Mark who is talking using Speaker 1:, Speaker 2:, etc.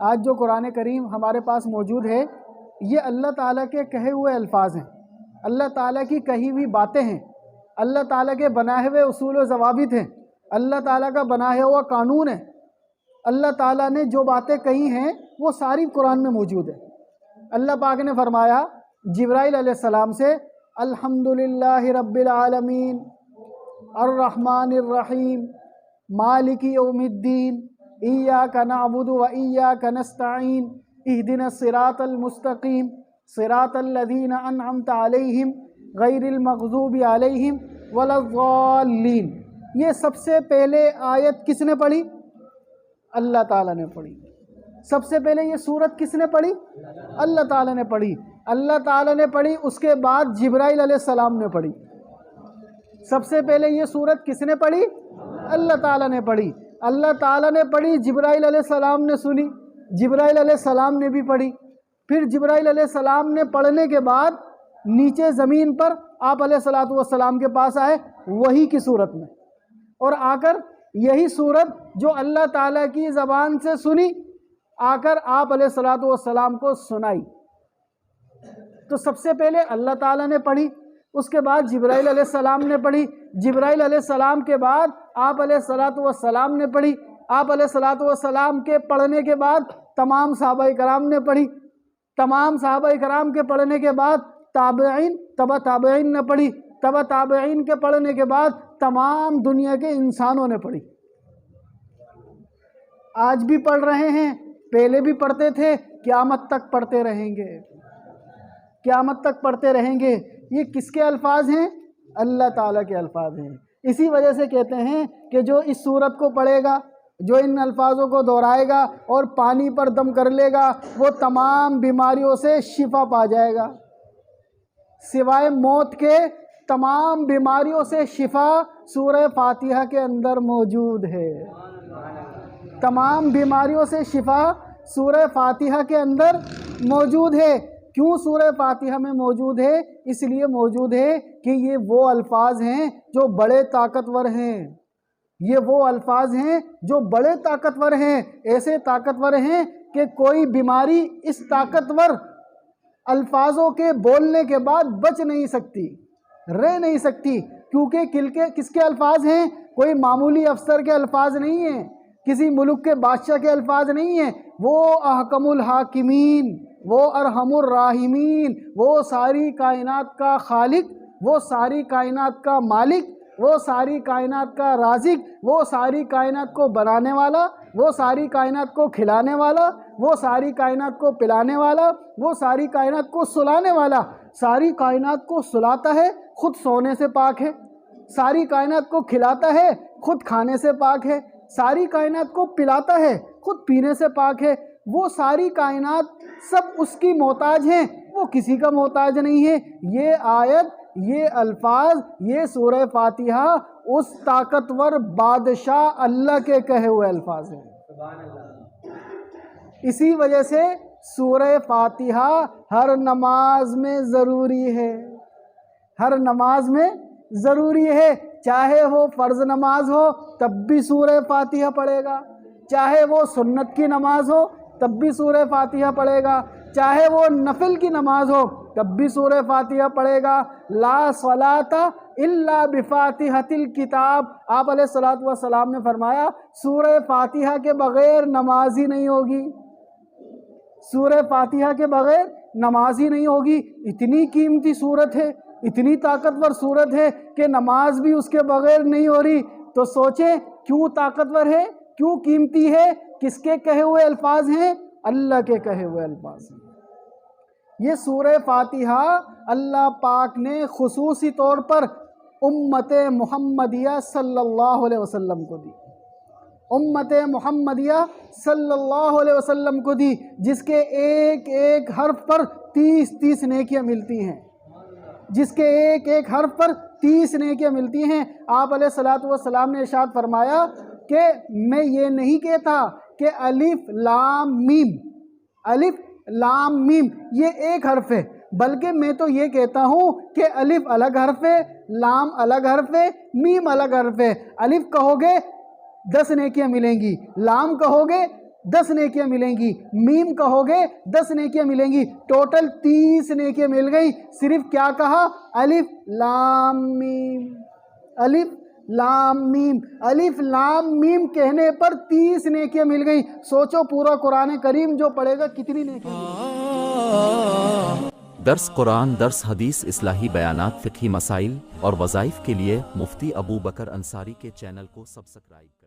Speaker 1: آج جو قرآن کریم ہمارے پاس موجود ہے، یہ اللہ تعالیٰ کے کہے ہوئے الفاظ ہیں۔ اللہ تعالیٰ کی کہی ہوئی باتیں ہیں۔ اللہ تعالیٰ کے بنائے ہوئے اصول و ضوابط ہیں۔ اللہ تعالیٰ کا بنایا ہوا قانون ہے۔ اللہ تعالیٰ نے جو باتیں کہی ہیں، وہ ساری قرآن میں موجود ہے اللہ پاک نے فرمایا، جبرائیل علیہ السلام سے الحمد رب العالمین، الرحمن الرحیم، مالک یوم الدین ایاک نعبد و ایاک نستعین اہدنا الصراط المستقیم صراط الذین انعمت علیہم غیر المغضوب علیہم الضالین یہ سب سے پہلے آیت کس نے پڑھی؟ اللہ تعالیٰ نے پڑھی. سب سے پہلے یہ صورت کس نے پڑھی؟ اللہ تعالیٰ نے پڑھی. اللہ تعالیٰ نے پڑھی، اس کے بعد جبرائیل علیہ السلام نے پڑھی. سب سے پہلے یہ صورت کس نے پڑھی؟ اللہ تعالیٰ نے پڑھی. اللہ تعالیٰ نے پڑھی، جبرائیل علیہ السلام نے سنی، جبرائیل علیہ السلام نے بھی پڑھی۔ پھر جبرائیل علیہ السلام نے پڑھنے کے بعد نیچے زمین پر آپ علیہ السلاۃ والسلام کے پاس آئے، وہی کی صورت میں۔ اور آ کر یہی صورت جو اللہ تعالیٰ کی زبان سے سنی، آ کر آپ علیہ السلاۃ والسلام کو سنائی۔ تو سب سے پہلے اللہ تعالیٰ نے پڑھی اس کے بعد جبرائیل علیہ السلام نے پڑھی۔ جبرائیل علیہ السلام کے بعد آپ علیہ السلاۃ والسلام نے پڑھی۔ آپ علیہ السلاۃ والسلام کے پڑھنے کے بعد تمام صحابہ کرام نے پڑھی۔ تمام صحابہ کرام کے پڑھنے کے بعد تابعین تبا تابعین نے پڑھی۔ تبا تابعین کے پڑھنے کے بعد تمام دنیا کے انسانوں نے پڑھی۔ آج بھی پڑھ رہے ہیں۔ پہلے بھی پڑھتے تھے۔ قیامت تک پڑھتے رہیں گے۔ قیامت تک پڑھتے رہیں گے۔ یہ کس کے الفاظ ہیں؟ اللہ تعالیٰ کے الفاظ ہیں۔ اسی وجہ سے کہتے ہیں کہ جو اس صورت کو پڑھے گا، جو ان الفاظوں کو دہرائے گا اور پانی پر دم کر لے گا، وہ تمام بیماریوں سے شفا پا جائے گا۔ سوائے موت کے تمام بیماریوں سے شفا سورہ فاتحہ کے اندر موجود ہے۔ تمام بیماریوں سے شفا سورہ فاتحہ کے اندر موجود ہے۔ کیوں سورہ فاتحہ میں موجود ہے؟ اس لیے موجود ہے کہ یہ وہ الفاظ ہیں جو بڑے طاقتور ہیں۔ یہ وہ الفاظ ہیں جو بڑے طاقتور ہیں۔ ایسے طاقتور ہیں کہ کوئی بیماری اس طاقتور الفاظوں کے بولنے کے بعد بچ نہیں سکتی، رہ نہیں سکتی۔ کیونکہ کل کے کس کے الفاظ ہیں؟ کوئی معمولی افسر کے الفاظ نہیں ہیں۔ کسی ملک کے بادشاہ کے الفاظ نہیں ہیں۔ وہ احکم الحاکمین، وہ ارحم الراحمین، وہ ساری کائنات کا خالق، وہ ساری کائنات کا مالک، وہ ساری کائنات کا رازق، وہ ساری کائنات کو بنانے والا، وہ ساری کائنات کو کھلانے والا، وہ ساری کائنات کو پلانے والا، وہ ساری کائنات کو سلانے والا۔ ساری کائنات کو سلاتا ہے، خود سونے سے پاک ہے۔ ساری کائنات کو کھلاتا ہے، خود کھانے سے پاک ہے۔ ساری کائنات کو پلاتا ہے، خود پینے سے پاک ہے۔ وہ ساری کائنات سب اس کی محتاج ہیں۔ وہ کسی کا محتاج نہیں ہے۔ یہ آیت، یہ الفاظ، یہ سورہ فاتحہ اس طاقتور بادشاہ اللہ کے کہے ہوئے الفاظ ہیں۔ اسی وجہ سے سورہ فاتحہ ہر نماز میں ضروری ہے۔ ہر نماز میں ضروری ہے۔ چاہے وہ فرض نماز ہو تب بھی سورہ فاتحہ پڑھے گا۔ چاہے وہ سنت کی نماز ہو تب بھی سورہ فاتحہ پڑھے گا۔ چاہے وہ نفل کی نماز ہو تب بھی سورہ فاتحہ پڑھے گا۔ لا صلاة الا بفاتحة الكتاب آپ علیہ السلام والسلام نے فرمایا، سورہ فاتحہ کے بغیر نماز ہی نہیں ہوگی۔ سورہ فاتحہ کے بغیر نماز ہی نہیں ہوگی، اتنی قیمتی صورت ہے، اتنی طاقتور صورت ہے کہ نماز بھی اس کے بغیر نہیں ہو رہی۔ تو سوچیں، کیوں طاقتور ہے؟ کیوں قیمتی ہے؟ کس کے کہے ہوئے الفاظ ہیں؟ اللہ کے کہے ہوئے الفاظ ہیں۔ یہ سورہ فاتحہ اللہ پاک نے خصوصی طور پر امت محمدیہ صلی اللہ علیہ وسلم کو دی۔ امت محمدیہ صلی اللہ علیہ وسلم کو دی، جس کے ایک ایک حرف پر تیس تیس نیکیاں ملتی ہیں۔ جس کے ایک ایک حرف پر تیس نیکیاں ملتی ہیں۔ آپ علیہ السلاۃ والسلام نے ارشاد فرمایا کہ میں یہ نہیں کہتا کہ الف لام میم، الف لام میم یہ ایک حرف ہے، بلکہ میں تو یہ کہتا ہوں کہ الف الگ حرف ہے، لام الگ حرف ہے، میم الگ حرف ہے۔ الف کہو گے دس نیکیاں ملیں گی۔ لام کہو گے، دس نیکیاں ملیں گی۔ میم کہو گے، دس نیکیاں ملیں گی۔ ٹوٹل تیس نیکیاں مل گئی صرف کیا کہا؟ الف لام میم۔ الف لام میم۔ الف لام میم کہنے پر تیس نیکیاں مل گئی سوچو پورا قرآن کریم جو پڑھے گا، کتنی نیکیاں
Speaker 2: درس قرآن، درس حدیث، اصلاحی بیانات، فقہی مسائل اور وظائف کے لیے مفتی ابو بکر انصاری کے چینل کو سبسکرائب کریں۔